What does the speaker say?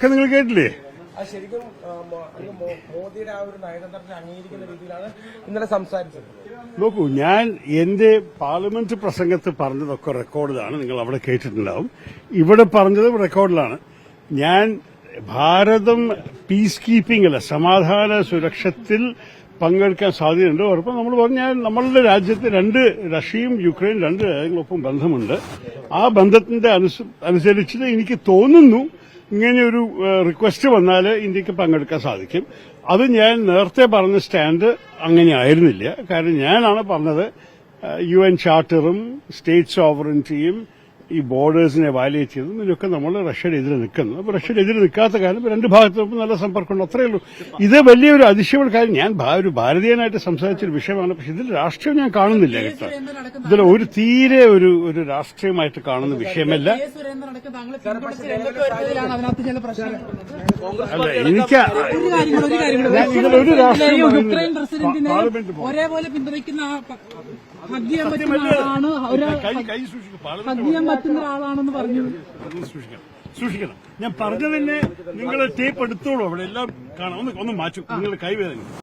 ഒക്കെ നിങ്ങൾ കേട്ടില്ലേ? ശരിക്കും മോദിയുടെ ആ ഒരു നയതന്ത്രത്തെ അംഗീകരിക്കുന്ന രീതിയിലാണ് ഇന്നലെ സംസാരിച്ചത്. നോക്കൂ ഞാൻ എന്റെ പാർലമെന്റ് പ്രസംഗത്ത് പറഞ്ഞതൊക്കെ റെക്കോർഡിലാണ്. നിങ്ങൾ അവിടെ കേട്ടിട്ടുണ്ടാവും. ഇവിടെ പറഞ്ഞത് റെക്കോർഡിലാണ്. ഞാൻ ഭാരതം പീസ് കീപ്പിംഗ് അല്ല സമാധാന സുരക്ഷത്തിൽ പങ്കെടുക്കാൻ സാധ്യതയുണ്ട്. ഉറപ്പം നമ്മൾ പറഞ്ഞാൽ നമ്മളുടെ രാജ്യത്ത് രണ്ട് റഷ്യയും യുക്രൈൻ രണ്ട് രാജ്യങ്ങളൊപ്പം ബന്ധമുണ്ട്. ആ ബന്ധത്തിന്റെ അനുസ- അനുസരിച്ച് എനിക്ക് തോന്നുന്നു ഇങ്ങനെ ഒരു റിക്വസ്റ്റ് വന്നാൽ ഇന്ത്യയ്ക്ക് പങ്കെടുക്കാൻ സാധിക്കും. അത് ഞാൻ നേരത്തെ പറഞ്ഞ സ്റ്റാൻഡ് അങ്ങനെ ആയിരുന്നില്ല കാരണം ഞാനാണ് പറഞ്ഞത് യു എൻ ചാർട്ടറും സ്റ്റേറ്റ് സോവറിറ്റിയും ഈ ബോർഡേഴ്സിനെ വയലേറ്റ് ചെയ്തതും ഇതിനൊക്കെ നമ്മൾ റഷ്യയുടെ എതിരെ നിൽക്കുന്നു. അപ്പോൾ റഷ്യയുടെ എതിരെ നിൽക്കാത്ത കാര്യം രണ്ട് ഭാഗത്തും നല്ല സമ്പർക്കമുണ്ട്. അത്രയേ ഉള്ളൂ. ഇത് വലിയൊരു അതിശയമുള്ള കാര്യം. ഞാൻ ഒരു ഭാരതീയനായിട്ട് സംസാരിച്ചൊരു വിഷയമാണ്. പക്ഷെ ഇതിൽ രാഷ്ട്രീയം ഞാൻ കാണുന്നില്ല കേട്ടോ. ഇതിൽ ഒരു തീരെ ഒരു ഒരു രാഷ്ട്രീയമായിട്ട് കാണുന്ന വിഷയമല്ല. അല്ല എനിക്ക് ഇതിലൊരു രാഷ്ട്രീയം ഒരേപോലെ പിന്തുണയ്ക്കുന്ന ചെയ്യാൻ പറ്റുന്ന പറ്റുന്ന ആളാണെന്ന് പറഞ്ഞു. സൂക്ഷിക്കണം. സൂക്ഷിക്കണം. ഞാൻ പറഞ്ഞതിനെ നിങ്ങൾ ടേപ്പ് എടുത്തോളൂ. അവിടെ എല്ലാം കാണാം. ഒന്ന് ഒന്ന് മാറ്റും. നിങ്ങൾ കൈവേദന